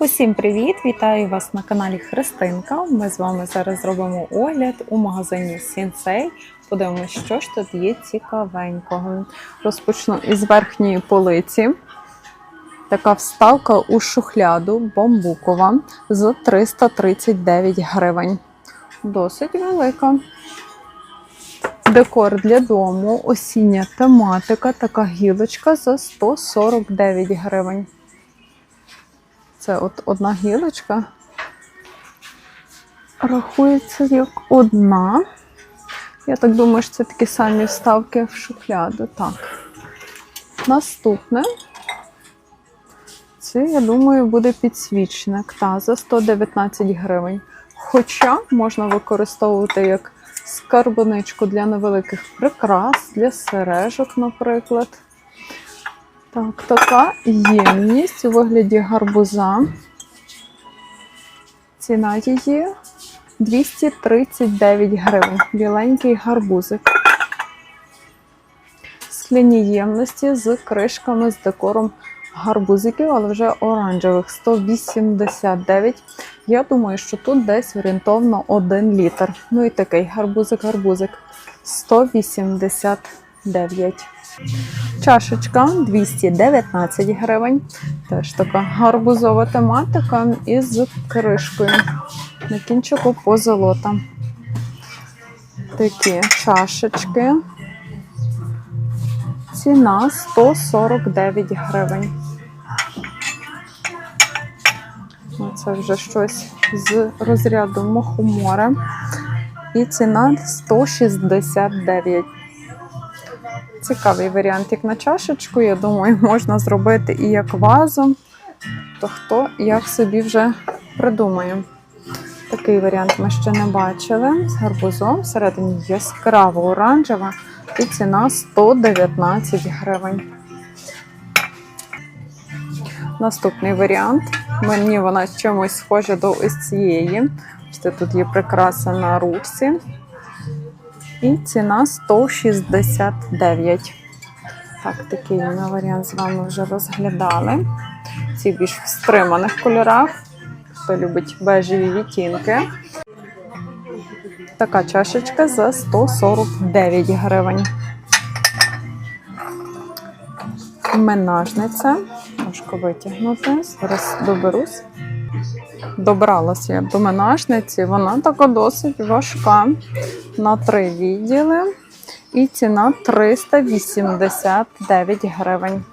Усім привіт! Вітаю вас на каналі Христинка. Ми з вами зараз зробимо огляд у магазині Сінсей. Подивимося, що ж тут є цікавенького. Розпочну із верхньої полиці. Така вставка у шухляду бамбукова за 339 гривень. Досить велика. Декор для дому, осіння тематика, така гілочка за 149 гривень. Це от одна гілочка. Рахується як одна. Я так думаю, що це такі самі вставки в шухляду. Так. Наступне. Це, я думаю, буде підсвічник. Та, за 119 гривень. Хоча можна використовувати як скарбоничку для невеликих прикрас, для сережок, наприклад. Так, така ємність у вигляді гарбуза. Ціна її 239 гривень. Біленький гарбузик. Скляні ємності з кришками з декором гарбузиків, але вже оранжевих 189. Я думаю, що тут десь орієнтовно 1 літр. Ну і такий гарбузик-гарбузик 189. Чашечка 219 гривень. Теж така гарбузова тематика із кришкою. На кінчику позолота. Такі чашечки. Ціна 149 гривень. Ну, Це вже щось з розряду мохомора. І ціна 169 Цікавий варіант, як на чашечку. Я думаю, можна зробити і як вазу. То хто як собі вже придумає. Такий варіант ми ще не бачили. З гарбузом всередині яскраво оранжева і ціна 119 гривень. Наступний варіант. Мені вона чимось схожа до ось цієї. Тут є прикраса на ручці. І ціна 169. Так, такий ми варіант з вами вже розглядали. Ці більш в стриманих кольорах. Хто любить бежеві відтінки. Така чашечка за 149 гривень. Менажниця. Трошки витягнути. Зараз доберусь. Добралася я до менажниці. Вона така досить важка. На три відділи. І ціна 389 гривень.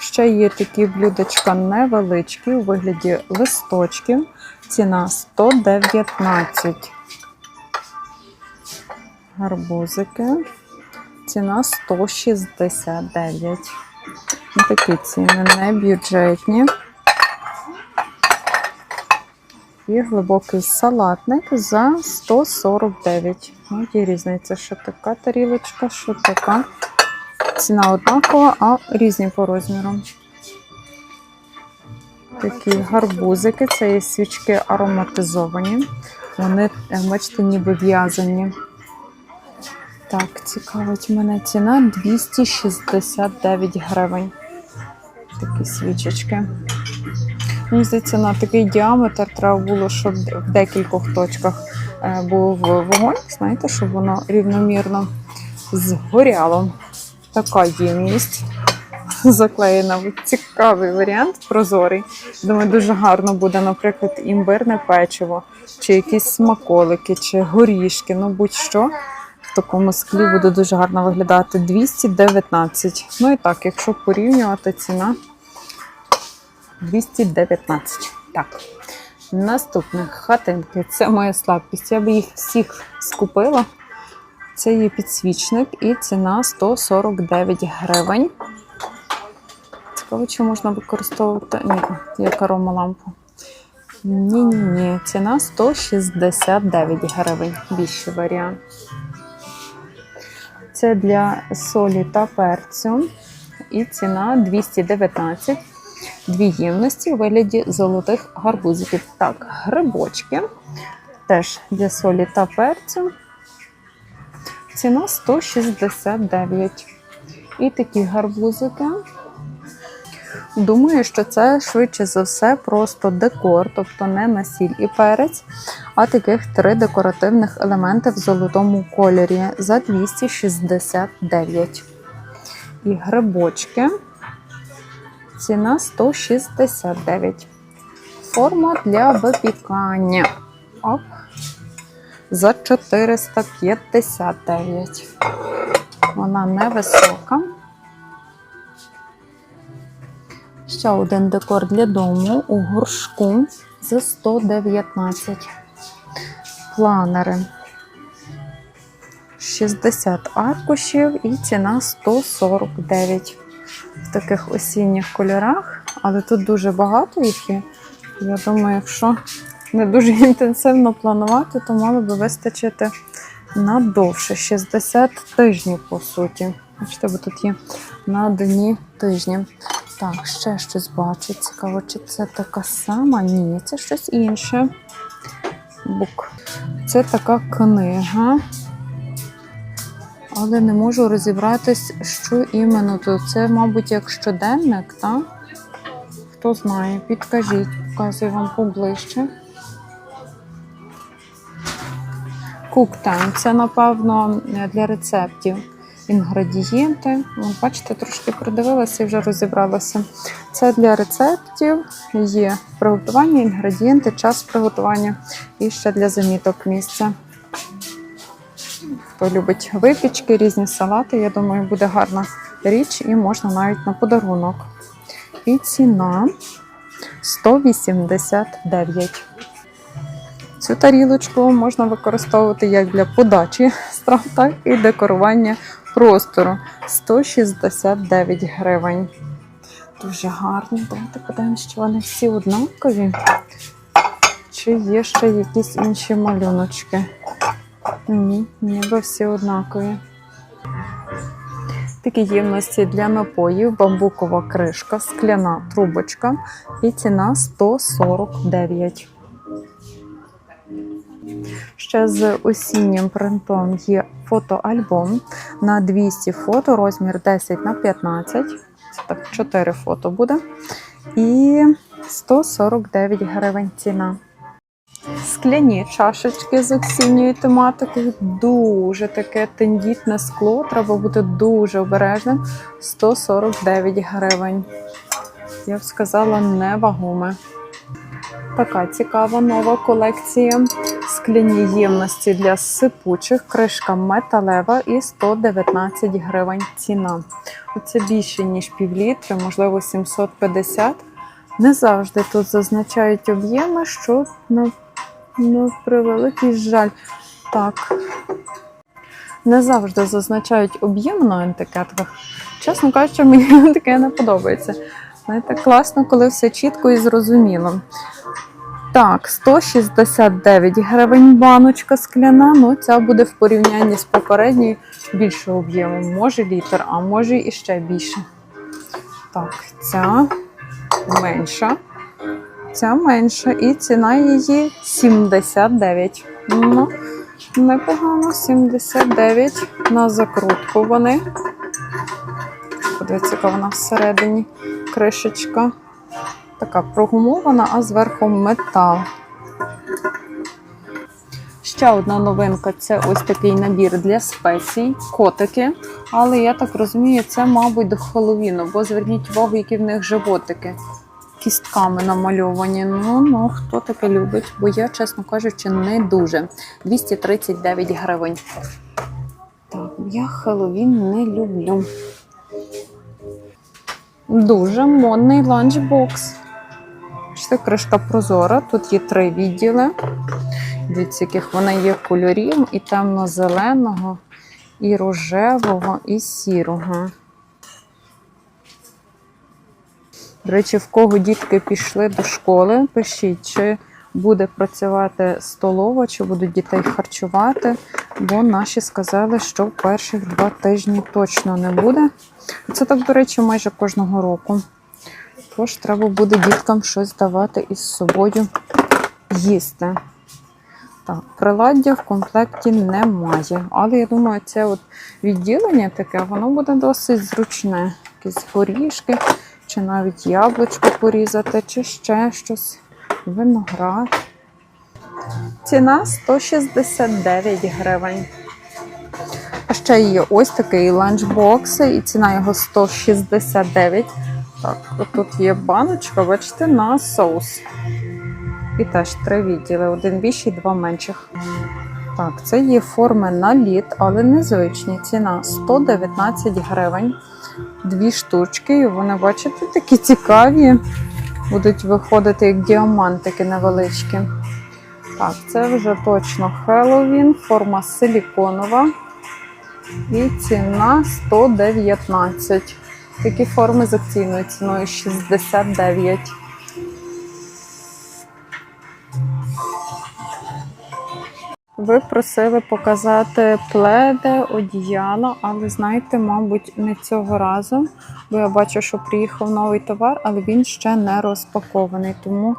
Ще є такі блюдечка невеличкі у вигляді листочків. Ціна 119. Гарбузики. Ціна 169. Такі ціни не бюджетні. І глибокий салатник за 149. Ну, є різниця, що така тарілочка, що така. Ціна однакова, а різні по розміру. Такі гарбузики, це є свічки ароматизовані. Вони, е, бачите, ніби в'язані. Так, цікавить мене ціна 269 гривень. Такі свічечки. Мені на такий діаметр треба було, щоб в декількох точках е, був вогонь, знаєте, щоб воно рівномірно згоряло. Така ємність заклеєна. Цікавий варіант, прозорий. Думаю, дуже гарно буде, наприклад, імбирне печиво, чи якісь смаколики, чи горішки, ну будь-що. В такому склі буде дуже гарно виглядати 219. Ну і так, якщо порівнювати ціна 219. Так. Наступне хатинки. Це моя слабкість. Я би їх всіх скупила. Це є підсвічник і ціна 149 гривень. Цікаво, чи можна використовувати Ні, як аромалампу. Ні-ні, ні, ціна 169 гривень. Більший варіант. Це для солі та перцю. І ціна 219 дві ємності у вигляді золотих гарбузиків. Так, грибочки теж для солі та перцю. Ціна 169. І такі гарбузики Думаю, що це швидше за все просто декор, тобто не на сіль і перець, а таких три декоративних елементи в золотому кольорі за 269. І грибочки. Ціна 169. Форма для випікання. Оп. За 459. Вона невисока. Ще один декор для дому у горшку за 119. Планери 60 аркушів і ціна 149 в таких осінніх кольорах, але тут дуже багато є. Я думаю, якщо не дуже інтенсивно планувати, то мало би вистачити на довше 60 тижнів, по суті. Бачите, бо тут є на дні тижні. Так, ще щось бачу. Цікаво, чи це така сама? Ні, це щось інше. Бук. Це така книга. Але не можу розібратись, що іменно тут. Це, мабуть, як щоденник, так? Хто знає, підкажіть, показую вам поближче. Куктайм. Це, напевно, для рецептів інгредієнти. Бачите, трошки придивилася і вже розібралася. Це для рецептів, є приготування, інгредієнти, час приготування і ще для заміток місця. Хто любить випічки, різні салати, я думаю, буде гарна річ і можна навіть на подарунок. І ціна 189. Цю тарілочку можна використовувати як для подачі страв, так і декорування простору 169 гривень. Дуже гарні. Давайте подивимося, що вони всі однакові. Чи є ще якісь інші малюночки? Ні, ніби всі однакові. Такі ємності для напоїв, бамбукова кришка, скляна трубочка і ціна 149. Ще з осіннім принтом є фотоальбом на 200 фото, розмір 10 на 15. Це так 4 фото буде. І 149 гривень ціна. Скляні чашечки з осінньою тематикою. Дуже таке тендітне скло. Треба бути дуже обережним. 149 гривень. Я б сказала, невагоме. Така цікава нова колекція. Скляні ємності для сипучих, кришка металева і 119 гривень ціна. Оце більше, ніж півлітри, можливо, 750. Не завжди тут зазначають об'єми, що на превеликий жаль. Так. Не завжди зазначають об'єм на етикетках. Чесно кажучи, мені таке не подобається. Знаєте, класно, коли все чітко і зрозуміло. Так, 169 гривень баночка скляна. Ну, ця буде в порівнянні з попередньою більше об'єму. Може літр, а може і ще більше. Так, ця менша. Ця менша. І ціна її 79. Ну, непогано, 79 на закрутку вони. Подивіться, яка вона всередині кришечка. Така прогумована, а зверху метал. Ще одна новинка це ось такий набір для спецій, котики. Але я так розумію, це, мабуть, до Хеллоуіну, бо зверніть увагу, які в них животики кістками намальовані. Ну, ну, хто таке любить, бо я, чесно кажучи, не дуже. 239 гривень. Так, я Хеллоуін не люблю. Дуже модний ланчбокс. Це кришка прозора. Тут є три відділи. Дивіться, яких вона є кольорів: і темно-зеленого, і рожевого, і сірого. До речі, в кого дітки пішли до школи, пишіть, чи буде працювати столова, чи будуть дітей харчувати, бо наші сказали, що перших два тижні точно не буде. Це так, до речі, майже кожного року. Тож треба буде діткам щось давати із собою їсти. Так, приладдя в комплекті немає. Але я думаю, це от відділення таке, воно буде досить зручне. Якісь горішки чи навіть яблучко порізати, чи ще щось. Виноград. Ціна 169 гривень. А ще є ось такий ланчбокс, і ціна його 169. Так, тут є баночка, бачите, на соус. І теж три відділи: один більший, два менших. Так, це є форми на лід, але незвичні. Ціна 119 гривень. Дві штучки, і вони, бачите, такі цікаві. Будуть виходити як діамантики невеличкі. Так, це вже точно Хеллоуін, форма силіконова. І ціна 119. Такі форми з акційною ціною 69. Ви просили показати пледи, одіяло, але знаєте, мабуть, не цього разу, бо я бачу, що приїхав новий товар, але він ще не розпакований. Тому,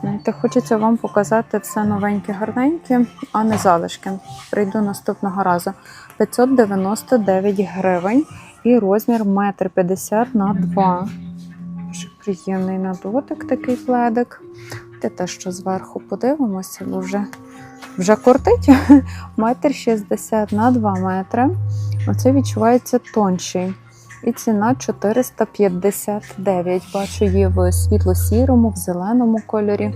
знаєте, хочеться вам показати все новеньке, гарненьке, а не залишки. Прийду наступного разу. 599 гривень і розмір 1,50 м на 2. Дуже приємний на дотик такий пледик. Те що зверху подивимося, вже вже кортить. Метр 60 на 2 метри. Оце відчувається тонший. І ціна 459. Бачу, її в світло-сірому, в зеленому кольорі.